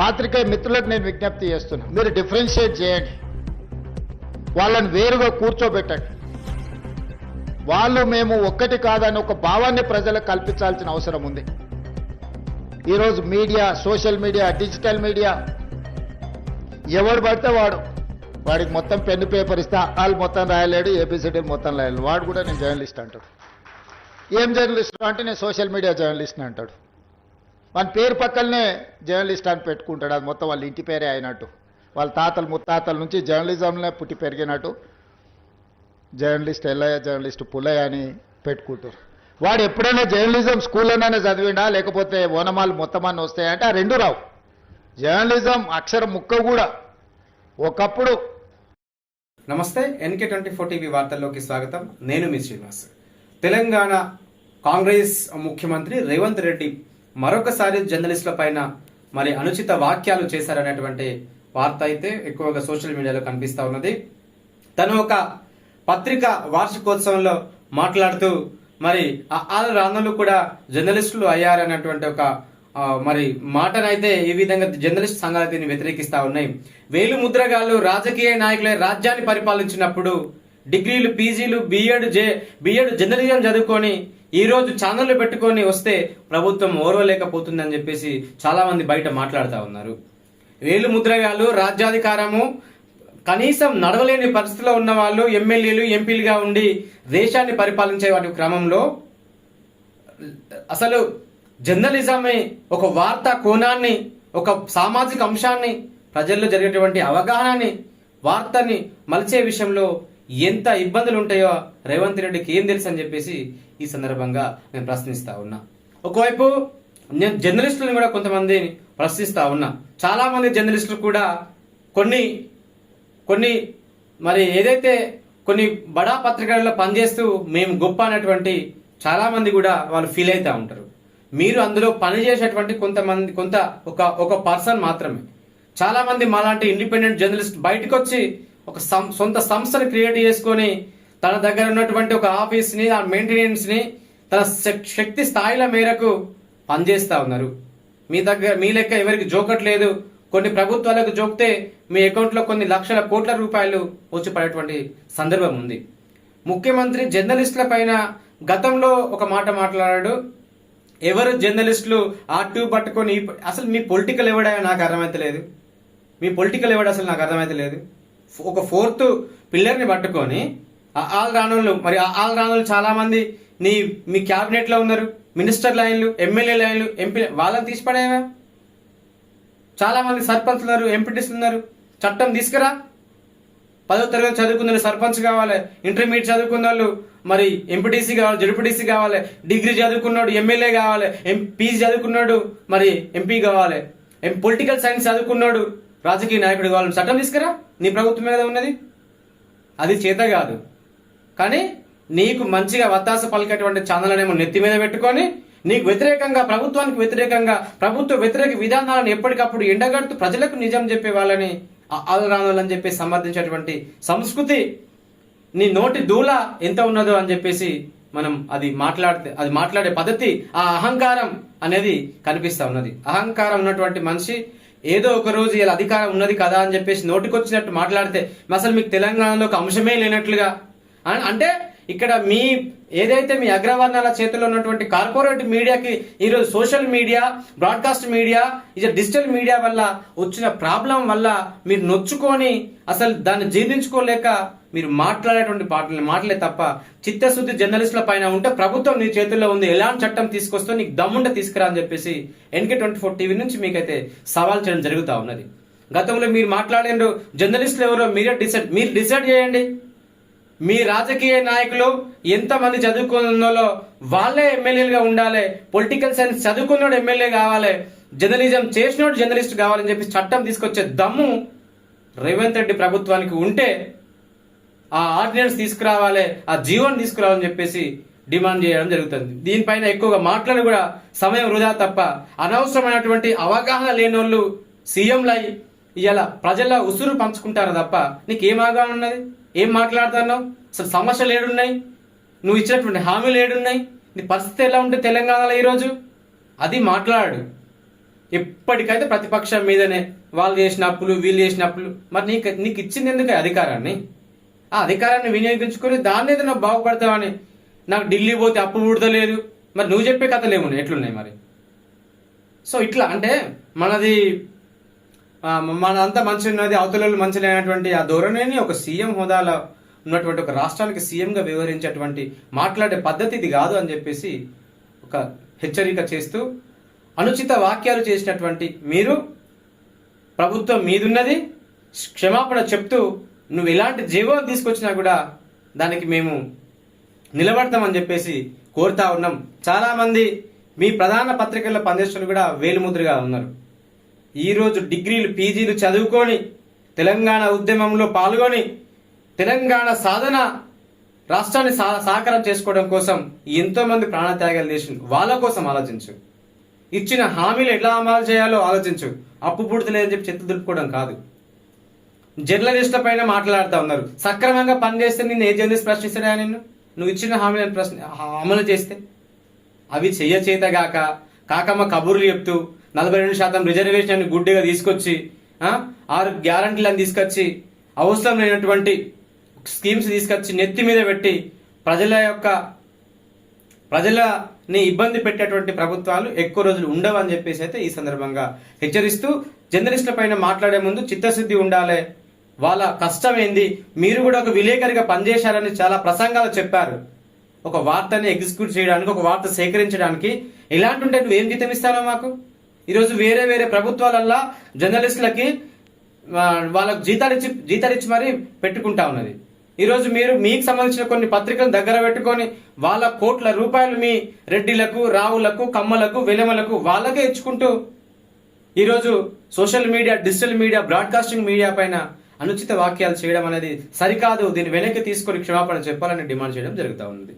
పాత్రికే మిత్రులకు నేను విజ్ఞప్తి చేస్తున్నా. మీరు డిఫరెన్షియేట్ చేయండి. వాళ్ళని వేరుగా కూర్చోబెట్టండి. వాళ్ళు మేము ఒక్కటి కాదని ఒక భావాన్ని ప్రజలకు కల్పించాల్సిన అవసరం ఉంది. ఈరోజు media social media digital media ఎవడు పడితే వాడు. వాడికి మొత్తం పెన్ను పేపర్ ఇస్తే వాళ్ళు మొత్తం రాయలేడు ఏబిసిడి మొత్తం రాయలేడు. వాడు కూడా నేను జర్నలిస్ట్ అంటాడు. ఏం జర్నలిస్ట్ అంటే నేను సోషల్ మీడియా జర్నలిస్ట్ అంటాడు. వాళ్ళ పేరు పక్కనే జర్నలిస్ట్ అని పెట్టుకుంటాడు. అది మొత్తం వాళ్ళ ఇంటి పేరే అయినట్టు. వాళ్ళ తాతలు ముత్తాతల నుంచి జర్నలిజంలో పుట్టి పెరిగినట్టు జర్నలిస్ట్ ఎల్లయ్య జర్నలిస్ట్ పుల్లయ్య అని పెట్టుకుంటారు. వాడు ఎప్పుడైనా జర్నలిజం స్కూల్లోనైనా చదివిండా? లేకపోతే ఓనమాలు మొత్తం అన్ని వస్తాయంటే ఆ రెండు రావు. జర్నలిజం అక్షర ముక్క కూడా. ఒకప్పుడు నమస్తే ఎన్కే ట్వంటీ ఫోర్ టీవీ వార్తల్లోకి స్వాగతం. నేను మీ శ్రీనివాస్. తెలంగాణ కాంగ్రెస్ ముఖ్యమంత్రి రేవంత్ రెడ్డి మరొకసారి జర్నలిస్టుల పైన మరి అనుచిత వాక్యాలు చేశారనేటువంటి వార్త అయితే ఎక్కువగా సోషల్ మీడియాలో కనిపిస్తూ ఉన్నది. తను ఒక పత్రిక వార్షికోత్సవంలో మాట్లాడుతూ మరి ఆ రాణులు కూడా జర్నలిస్టులు అయ్యారన్నటువంటి ఒక మరి మాటనైతే ఈ విధంగా జర్నలిస్ట్ సంఘాలు దీన్ని వ్యతిరేకిస్తూ ఉన్నాయి. వేలు ముద్రగాళ్ళు రాజకీయ నాయకులే రాజ్యాన్ని పరిపాలించినప్పుడు డిగ్రీలు పీజీలు బిఎడ్ జే బిఎడ్ జర్నలిజం చదువుకొని ఈ రోజు ఛానళ్ళు పెట్టుకొని వస్తే ప్రభుత్వం ఓర్వలేకపోతుందని చెప్పేసి చాలా మంది బయట మాట్లాడుతూ ఉన్నారు. వేలు ముద్రగాళ్ళు రాజ్యాధికారము కనీసం నడవలేని పరిస్థితిలో ఉన్న వాళ్ళు ఎమ్మెల్యేలు ఎంపీలుగా ఉండి దేశాన్ని పరిపాలించే వాటి క్రమంలో అసలు జర్నలిజమే ఒక వార్తా కోణాన్ని ఒక సామాజిక అంశాన్ని ప్రజల్లో జరిగేటువంటి అవగాహనని వార్తని మలిచే విషయంలో ఎంత ఇబ్బందులు ఉంటాయో రేవంత్ రెడ్డికి ఏం తెలుసు అని చెప్పేసి ఈ సందర్భంగా నేను ప్రశ్నిస్తా ఉన్నా. ఒకవైపు నేను జర్నలిస్టులను కూడా కొంతమందిని ప్రశ్నిస్తా ఉన్నా. చాలా మంది జర్నలిస్టులు కూడా కొన్ని కొన్ని మరి ఏదైతే కొన్ని బడా పత్రికలలో పనిచేస్తూ మేము గొప్ప అనేటువంటి చాలామంది కూడా వాళ్ళు ఫీల్ అవుతూ ఉంటారు. మీరు అందులో పనిచేసేటువంటి కొంతమంది కొంత ఒక ఒక పర్సన్ మాత్రమే. చాలామంది మాలాంటి ఇండిపెండెంట్ జర్నలిస్ట్ బయటకు వచ్చి ఒక సం- సొంత సంస్థను క్రియేట్ చేసుకొని తన దగ్గర ఉన్నటువంటి ఒక ఆఫీస్ని ఆ మెయింటెనెన్స్ని తన శక్తి స్థాయిల మేరకు పనిచేస్తా ఉన్నారు. మీ దగ్గర మీ లెక్క ఎవరికి జోకట్లేదు కొన్ని ప్రభుత్వాలకు జోకితే మీ అకౌంట్లో కొన్ని లక్షల కోట్ల రూపాయలు వచ్చి పడేటువంటి సందర్భం ఉంది. ముఖ్యమంత్రి జర్నలిస్టుల పైన గతంలో ఒక మాట మాట్లాడాడు. ఎవరు జర్నలిస్టులు ఆ ఆర్టూ పట్టుకొని అసలు మీ పొలిటికల్ ఎవడా నాకు అర్థమైతలేదు. మీ పొలిటికల్ ఎవడు అసలు నాకు అర్థమైతలేదు. ఒక ఫోర్త్ పిల్లర్ని పట్టుకొని ఆల్ రానోళ్ళు మరి ఆ ఆల్ రానోళ్ళు చాలా మంది నీ మీ క్యాబినెట్లో ఉన్నారు మినిస్టర్ లైన్లు ఎమ్మెల్యే లైన్లు ఎంపీ వాళ్ళని తీసిపడేవా? చాలా మంది సర్పంచ్లు ఉన్నారు ఎంపీటీస్ ఉన్నారు. చట్టం తీసుకురా. పదో తరగతి చదువుకున్న వాళ్ళు సర్పంచ్ కావాలి ఇంటర్మీడియట్ చదువుకున్న వాళ్ళు మరి ఎంపీటీసీ కావాలి జడ్పీటీసీ కావాలి డిగ్రీ చదువుకున్నాడు ఎమ్మెల్యే కావాలి ఎంపీసీ చదువుకున్నాడు మరి ఎంపీ కావాలి ఎం పొలిటికల్ సైన్స్ చదువుకున్నాడు రాజకీయ నాయకుడు కావాలని చట్టం తీసుకురా నీ ప్రభుత్వం మీద ఉన్నది. అది చేత కాదు. కానీ నీకు మంచిగా వత్తాస పలికేటువంటి ఛానళ్ళనేమో నెత్తి మీద పెట్టుకొని నీకు వ్యతిరేకంగా ప్రభుత్వానికి వ్యతిరేకంగా ప్రభుత్వ వ్యతిరేక విధానాలను ఎప్పటికప్పుడు ఎండగడుతూ ప్రజలకు నిజం చెప్పే వాళ్ళని ఆలరాలని చెప్పి సమర్థించేటువంటి సంస్కృతి నీ నోటి దూల ఎంత ఉన్నదో అని చెప్పేసి మనం అది మాట్లాడితే అది మాట్లాడే పద్ధతి ఆ అహంకారం అనేది కనిపిస్తూ ఉన్నది. అహంకారం ఉన్నటువంటి మనిషి ఏదో ఒక రోజు ఇలా అధికారం ఉన్నది కదా అని చెప్పేసి నోటికొచ్చినట్టు మాట్లాడితే అసలు మీకు తెలంగాణలో ఒక అంశమే లేనట్లుగా అంటే ఇక్కడ మీ ఏదైతే మీ అగ్రవర్ణాల చేతిలో ఉన్నటువంటి కార్పొరేట్ మీడియాకి ఈరోజు సోషల్ మీడియా బ్రాడ్కాస్ట్ మీడియా ఇది డిజిటల్ మీడియా వల్ల వచ్చిన ప్రాబ్లం వల్ల మీరు నొచ్చుకొని అసలు దాన్ని జీర్ణించుకోలేక మీరు మాట్లాడేటువంటి పాటలు మాటలే తప్ప చిత్తశుద్ధి జర్నలిస్టుల పైన ఉంటే ప్రభుత్వం నీ చేతుల్లో ఉంది ఎలాంటి చట్టం తీసుకొస్తే నీకు దమ్ముంటే తీసుకురా అని చెప్పేసి ఎన్కే ట్వంటీ ఫోర్ టీవీ నుంచి మీకైతే సవాల్ చేయడం జరుగుతూ ఉన్నది. గతంలో మీరు మాట్లాడిన జర్నలిస్టులు ఎవరో మీరే డిసైడ్ మీరు డిసైడ్ చేయండి. మీ రాజకీయ నాయకులు ఎంతమంది చదువుకున్నలో వాళ్ళే ఎమ్మెల్యేలుగా ఉండాలి. పొలిటికల్ సైన్స్ చదువుకున్నోడు ఎమ్మెల్యే కావాలి. జర్నలిజం చేసినోడు జర్నలిస్ట్ కావాలని చెప్పి చట్టం తీసుకొచ్చే దమ్ము రేవంత్ రెడ్డి ప్రభుత్వానికి ఉంటే ఆ ఆర్డినెన్స్ తీసుకురావాలి ఆ జీవన్ తీసుకురావాలని చెప్పేసి డిమాండ్ చేయడం జరుగుతుంది. దీనిపైన ఎక్కువగా మాట్లాడి కూడా సమయం వృధా తప్ప అనవసరమైనటువంటి అవగాహన లేని వాళ్ళు సీఎంలై ఇలా ప్రజల ఉసురు పంచుకుంటారు తప్ప నీకు ఏం అవగాహన ఉన్నది? ఏం మాట్లాడుతున్నావు? అసలు సమస్యలు ఏడున్నాయి? నువ్వు ఇచ్చినటువంటి హామీలు ఏడున్నాయి? నీ పరిస్థితి ఎలా ఉంటే తెలంగాణలో ఈరోజు? అది మాట్లాడు. ఎప్పటికైతే ప్రతిపక్షం మీదనే వాళ్ళు చేసిన అప్పులు వీళ్ళు చేసిన అప్పులు మరి నీకు నీకు ఇచ్చింది ఎందుకు అధికారాన్ని? ఆ అధికారాన్ని వినియోగించుకొని దాన్ని ఏదైనా బాగుపడతావని నాకు ఢిల్లీ పోతే అప్పు పుడతలేదు. మరి నువ్వు చెప్పే కథలు ఏమున్నాయి? ఎట్లున్నాయి మరి? సో ఇట్లా అంటే మనది మనంతా మంచి ఉన్నది అవతల మంచి లేనటువంటి ఆ ధోరణిని ఒక సీఎం హోదాలో ఉన్నటువంటి ఒక రాష్ట్రానికి సీఎంగా వ్యవహరించేటువంటి మాట్లాడే పద్ధతి ఇది కాదు అని చెప్పేసి ఒక హెచ్చరిక చేస్తూ అనుచిత వాక్యాలు చేసినటువంటి మీరు ప్రభుత్వం మీదున్నది క్షమాపణ చెప్తూ నువ్వు ఎలాంటి జీవో తీసుకొచ్చినా కూడా దానికి మేము నిలబడతామని చెప్పేసి కోరుతా ఉన్నాం. చాలామంది మీ ప్రధాన పత్రికల్లో పనిచేస్తున్న కూడా వేలుముద్రగా ఉన్నారు. ఈరోజు డిగ్రీలు పీజీలు చదువుకొని తెలంగాణ ఉద్యమంలో పాల్గొని తెలంగాణ సాధన రాష్ట్రాన్ని సా సాకారం చేసుకోవడం కోసం ఎంతో మంది ప్రాణత్యాగాలు చేసిండు వాళ్ళ కోసం ఆలోచించు. ఇచ్చిన హామీలు ఎట్లా అమలు చేయాలో ఆలోచించు. అప్పు పుడతలేదని చెప్పి చెత్త దులుపుకోవడం కాదు. జర్నలిస్టుల పైన మాట్లాడుతూ ఉన్నారు. సక్రమంగా పనిచేస్తే నిన్ను ఏ జర్నలిస్ట్ ప్రశ్నిస్తాడా నిన్ను? నువ్వు ఇచ్చిన హామీలను ప్రశ్న అమలు చేస్తే? అవి చెయ్య చేతగాక కాకమ్మ కబుర్లు చెప్తూ నలభై రెండు శాతం రిజర్వేషన్ గుడ్డిగా తీసుకొచ్చి ఆరు గ్యారంటీలను తీసుకొచ్చి అవసరం లేనటువంటి స్కీమ్స్ తీసుకొచ్చి నెత్తి మీద పెట్టి ప్రజల యొక్క ప్రజలని ఇబ్బంది పెట్టేటువంటి ప్రభుత్వాలు ఎక్కువ రోజులు ఉండవు అని చెప్పేసి అయితే ఈ సందర్భంగా హెచ్చరిస్తూ జర్నలిస్టుల పైన మాట్లాడే ముందు చిత్తశుద్ధి ఉండాలి. వాళ్ళ కష్టం ఏంది? మీరు కూడా ఒక విలేకరిగా పనిచేశారని చాలా ప్రసంగాలు చెప్పారు. ఒక వార్తని ఎగ్జిక్యూట్ చేయడానికి ఒక వార్త సేకరించడానికి ఎలాంటి ఉంటే నువ్వేం జీతం ఇస్తానో మాకు? ఈరోజు వేరే వేరే ప్రభుత్వాలల్లా జర్నలిస్టులకి వాళ్ళకు వాళ్ళకి జీతాలు ఇచ్చి జీతాలు ఇచ్చి మరీ పెట్టుకుంటా ఉన్నది. ఈరోజు మీరు మీకు సంబంధించిన కొన్ని పత్రికలు దగ్గర పెట్టుకొని వాళ్ళ కోట్ల రూపాయలు మీ రెడ్డిలకు రావులకు కమ్మలకు వెలమలకు వాళ్ళకే ఇచ్చుకుంటూ ఈరోజు social media digital media broadcasting media పైన అనుచిత వాక్యాలు చేయడం అనేది సరికాదు. దీన్ని వెనక్కి తీసుకొని క్షమాపణ చెప్పాలని డిమాండ్ చేయడం జరుగుతూ ఉంది